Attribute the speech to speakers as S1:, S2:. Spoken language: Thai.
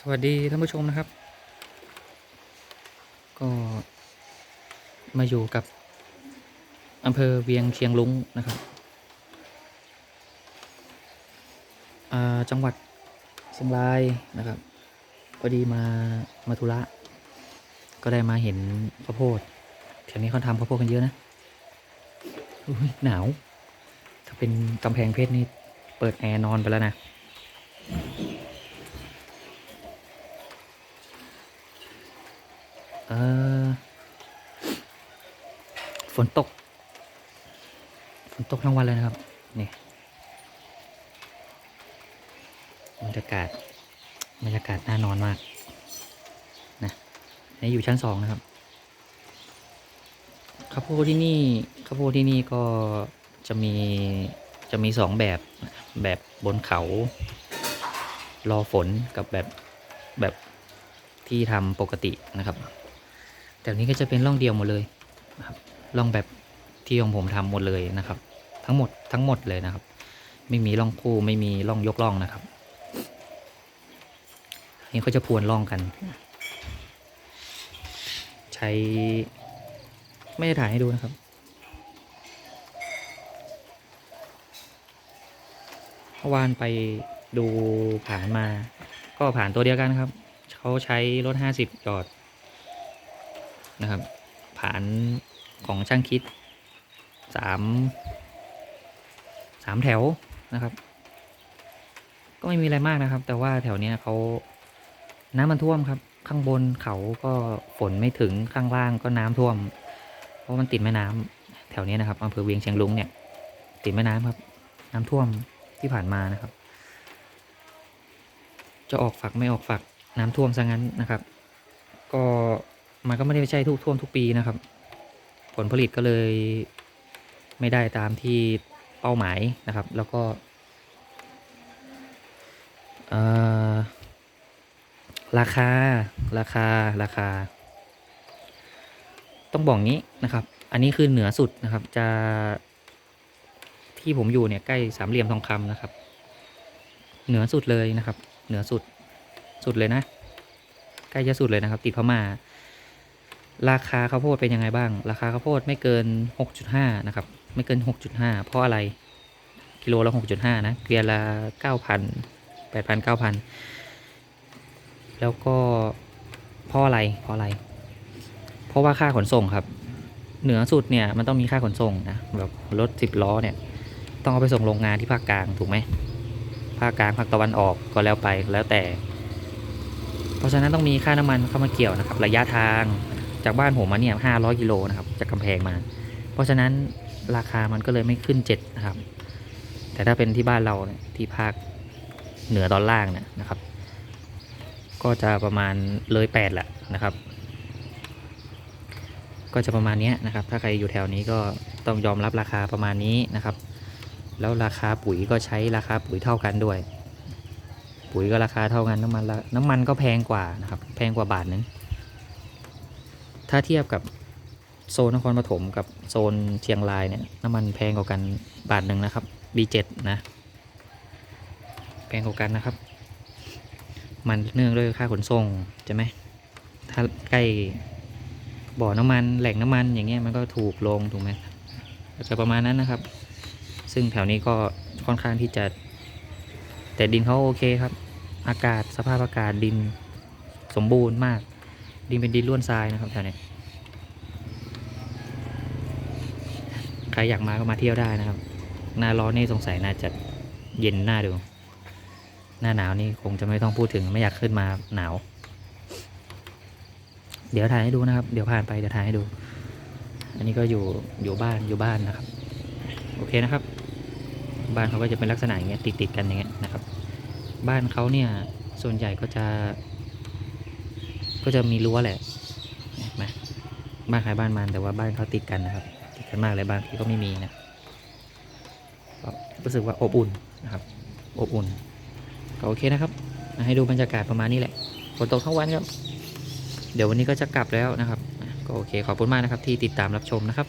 S1: สวัสดีท่านผู้ชมนะครับ ก็มาอยู่กับอำเภอเวียงเชียงลุงนะครับจังหวัดเชียงรายนะครับพอดีมามาธุระ ก็ได้มาเห็นข้าวโพดแถวนี้เขาทำข้าวโพดกันเยอะนะหนาว ถ้าเป็นกำแพงเพชรนี่เปิดแอร์นอนไปแล้วนะ ออฝนตก ฝนตกทั้งวันเลยนะครับ นี่บรรยากาศบรรยากาศน่านอนมากนะนี่อยู่ชั้นสองนะครับข้าวโพดที่นี่ข้าวโพดที่นี่ก็จะมีจะมีสองแบบแบบบนเขา รอฝนกับแบบแบบที่ทำปกตินะครับ แต่นี้ก็จะเป็นร่องเดียวหมดเลยนะครับร่องแบบที่ของผมทำหมดเลยนะครับ ทั้งหมดทั้งหมดเลยนะครับ ไม่มีร่องคู่ไม่มีร่องยกร่องนะครับนี่ก็จะพวนร่องกัน ใช้ไม่ได้ถ่ายให้ดูนะครับเมื่อวานไปดูผ่านมา ก็ผ่านตัวเดียวกันครับ เขาใช้รถ 50 จอด นะครับผ่านของช่างคิดสามสามแถวนะครับ ก็ไม่มีอะไรมากนะครับ แต่ว่าแถวเนี้ยเขาน้ำมันท่วมครับ ข้างบนเขาก็ฝนไม่ถึงข้างล่างก็น้ำท่วม เพราะมันติดแม่น้ำแถวเนี้ยนะครับอำเภอเวียงเชียงรุ้งเนี่ย ติดแม่น้ำครับ น้ำท่วมที่ผ่านมานะครับ จะออกฝักไม่ออกฝักน้ำท่วมซะงั้นนะครับ ก็ มันก็ไม่ได้ใช่ทุกท่วมทุกปีนะครับ ผลผลิตก็เลยไม่ได้ตามที่เป้าหมายนะครับ แล้วก็ราคาราคาราคา ต้องบอกงี้นะครับ อันนี้คือเหนือสุดนะครับ จะที่ผมอยู่เนี่ยใกล้สามเหลี่ยมทองคำนะครับ เหนือสุดเลยนะครับ เหนือสุดสุดเลยนะ ใกล้จะสุดเลยนะครับ ติดพม่า ราคาข้าวโพดเป็นยังไงบ้าง ราคาข้าวโพดไม่เกิน 6.5 นะครับ ไม่เกิน 6.5 เพราะอะไร กิโลละ 6.5 นะ เกวียนละ9,000 8,000 9,000 แล้วก็เพราะอะไร เพราะอะไร เพราะว่าค่าขนส่งครับ เหนือสุดเนี่ยมันต้องมีค่าขนส่งนะแบบรถ 10 ล้อเนี่ย ต้องเอาไปส่งโรงงานที่ภาคกลางถูกไหม ภาคกลางภาคตะวันออกก็แล้วไปแล้วแต่ เพราะฉะนั้นต้องมีค่าน้ำมันเข้ามาเกี่ยวนะครับ ระยะทาง จากบ้านผมมาเนี่ยห้าร้อยกิโลนะครับ จากกำแพงมา เพราะฉะนั้นราคามันก็เลยไม่ขึ้นเจ็ดนะครับ แต่ถ้าเป็นที่บ้านเราเนี่ยที่ภาคเหนือตอนล่างเนี่ยนะครับ ก็จะประมาณเลยแปดแหละนะครับ ก็จะประมาณนี้นะครับ ถ้าใครอยู่แถวนี้ก็ต้องยอมรับราคาประมาณนี้นะครับ แล้วราคาปุ๋ยก็ใช้ราคาปุ๋ยเท่ากันด้วย ปุ๋ยก็ราคาเท่ากันน้ำมันละน้ำมันก็แพงกว่านะครับ แพงกว่าบาทนึง ถ้าเทียบกับโซนนครปฐมกับโซนเชียงรายเนี่ยน้ำมันแพงกว่ากันบาทหนึ่งนะครับ B7 นะ แพงกว่ากันนะครับ มันเนื่องด้วยค่าขนส่งใช่ไหมถ้าใกล้บ่อน้ำมันแหล่งน้ำมันอย่างเงี้ยมันก็ถูกลงถูกไหมก็จะประมาณนั้นนะครับ ซึ่งแถวนี้ก็ค่อนข้างที่จะ แต่ดินเขาโอเคครับ อากาศสภาพอากาศดินสมบูรณ์มาก ดินเป็นดินล้วนทรายนะครับแถวนี้ใครอยากมาก็มาเที่ยวได้นะครับ หน้าร้อนนี่สงสัยน่าจะเย็นหน้าดู หน้าหนาวนี่คงจะไม่ต้องพูดถึงไม่อยากขึ้นมาหนาว เดี๋ยวถ่ายให้ดูนะครับ เดี๋ยวผ่านไปเดี๋ยวถ่ายให้ดู อันนี้ก็อยู่อยู่บ้านอยู่บ้านนะครับ โอเคนะครับ บ้านเขาก็จะเป็นลักษณะอย่างเงี้ยติดติดกันอย่างเงี้ยนะครับ บ้านเขาเนี่ยส่วนใหญ่ก็จะ ก็จะมีรั้วแหละเห็นไหมบ้านใครบ้านมันแต่ว่าบ้านเขาติดกันนะครับติดกันมากเลยบางทีก็ไม่มีนะก็รู้สึกว่าอบอุ่นนะครับ อบอุ่นก็โอเคนะครับ ให้ดูบรรยากาศประมาณนี้แหละฝนตกทั้งวันครับ เดี๋ยววันนี้ก็จะกลับแล้วนะครับ ก็โอเคขอบคุณมากนะครับที่ติดตามรับชมนะครับ